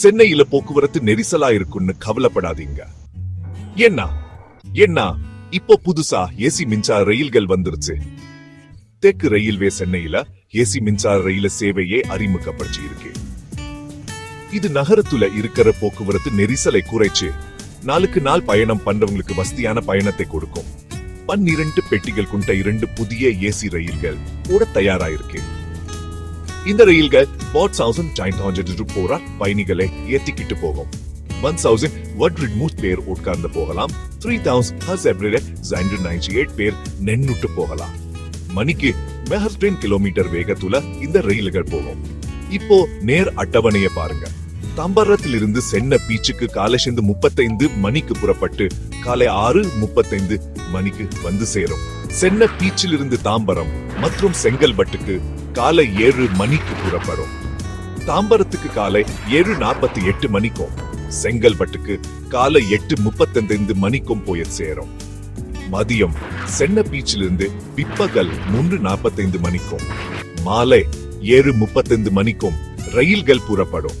சென்னையில போக்குவரத்து நெரிசலா இருக்கும்னு கவலைப்படாதீங்க. என்ன என்ன இப்போ புதுசா ஏசி மின்சார ரயில்கள் வந்துருச்சு. தெற்கு ரயில்வே சென்னையில ஏசி மின்சார ரயில சேவையே அறிமுகப்படுத்தி இருக்கு இது நகரத்துல இருக்கிற போக்குவரத்து நெரிசலை குறைச்சு நாளுக்கு நாள் பயணம் பண்றவங்களுக்கு வசதியான பயணத்தை கொடுக்கும். பன்னிரண்டு பெட்டிகள் கொண்ட இரண்டு புதிய ஏசி ரயில்கள் கூட தயாராயிருக்கு. இந்த ரயில்கள் பாட் தௌசண்ட் ஜாயிண்ட் ஹண்ட்ரட் போற பயணிகளை ஏத்திக்கிட்டு போகும். ஒன் தௌசண்ட் ஒன் ரிமூவ் பேர் உட்கார்ந்து போகலாம். த்ரீ தௌசண்ட் ஹஸ் எவ்ரிடே ஜைண்ட் நைன்டி எயிட் பேர் நின்னுட்டு போகலாம். மணிக்கு மெஹர் டென் கிலோமீட்டர் வேகத்துல இந்த ரயில்கள் போகும். இப்போ நேர் அட்டவணையை பாருங்க. தாம்பரத்திலிருந்து சென்னை பீச்சுக்கு காலை சேர்ந்து முப்பத்தைந்து மணிக்கு புறப்பட்டு காலை ஆறு முப்பத்தைந்து மணிக்கு வந்து சேரும். சென்னை பீச்சிலிருந்து தாம்பரம் மற்றும் செங்கல்பட்டுக்கு காலை ஏழு மணிக்கு புறப்படும். தாம்பரத்துக்கு காலை ஏழு நாற்பத்தி எட்டு மணிக்கும் செங்கல்பட்டுக்கு காலை எட்டு முப்பத்தைந்து மணிக்கும் போய் சேரும். மதியம் சென்னை பீச்சிலிருந்து பிற்பகல் மூன்று நாற்பத்தைந்து மணிக்கும் மாலை ஏழு முப்பத்தைந்து மணிக்கும் ரயில்கள் புறப்படும்.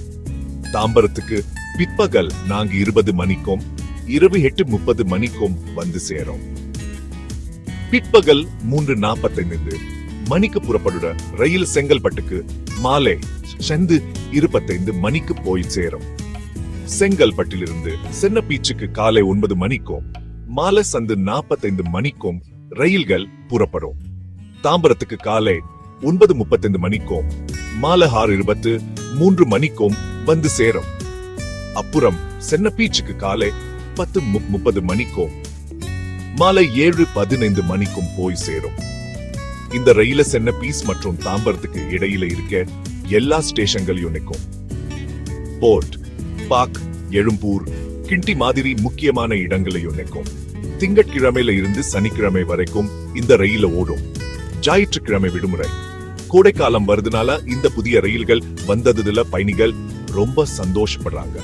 தாம்பரத்துக்கு பிற்பகல் நான்கு இருபது மணிக்கும் இரவு எட்டு முப்பது மணிக்கும் வந்து சேரும். பிற்பகல் மூன்று நாற்பத்தைந்து மணிக்கு புறப்படுற ரயில் செங்கல்பட்டுக்கு மாலை செந்து இருபத்தைந்து மணிக்கு போய் சேரும். செங்கல்பட்டிலிருந்து சென்னை பீச்சுக்கு காலை ஒன்பது மணிக்கும் மாலை சந்து நாற்பத்தைந்து மணிக்கும் ரயில்கள் புறப்படும். தாம்பரத்துக்கு காலை ஒன்பது முப்பத்தைந்து மணிக்கும் மாலை ஆறு இருபத்து மூன்று மணிக்கும் வந்து சேரும். அப்புறம் சென்னை பீச்சுக்கு காலை பத்து முப்பது மணிக்கும் மாலை ஏழு பதினைந்து மணிக்கும் போய் சேரும். இந்த ரயில சென்ன பீஸ் மற்றும் தாம்பரத்துக்கு இடையில இருக்க எல்லா ஸ்டேஷன்களையும் நிற்கும் போர்ட் பாக் எழும்பூர் கிண்டி மாதிரி முக்கியமான இடங்களையும் நிற்கும் திங்கட்கிழமையில இருந்து சனிக்கிழமை வரைக்கும் இந்த ரயில ஓடும். ஞாயிற்றுக்கிழமை விடுமுறை. கோடைக்காலம் வருதுனால இந்த புதிய ரயில்கள் வந்ததுல பயணிகள் ரொம்ப சந்தோஷப்படுறாங்க.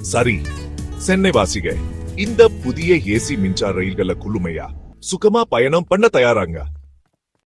சரி சென்னை வாசிக இந்த புதிய ஏசி மின்சார ரயில்களை குழுமையா? சுகமா பயணம் பண்ண தயாராங்க?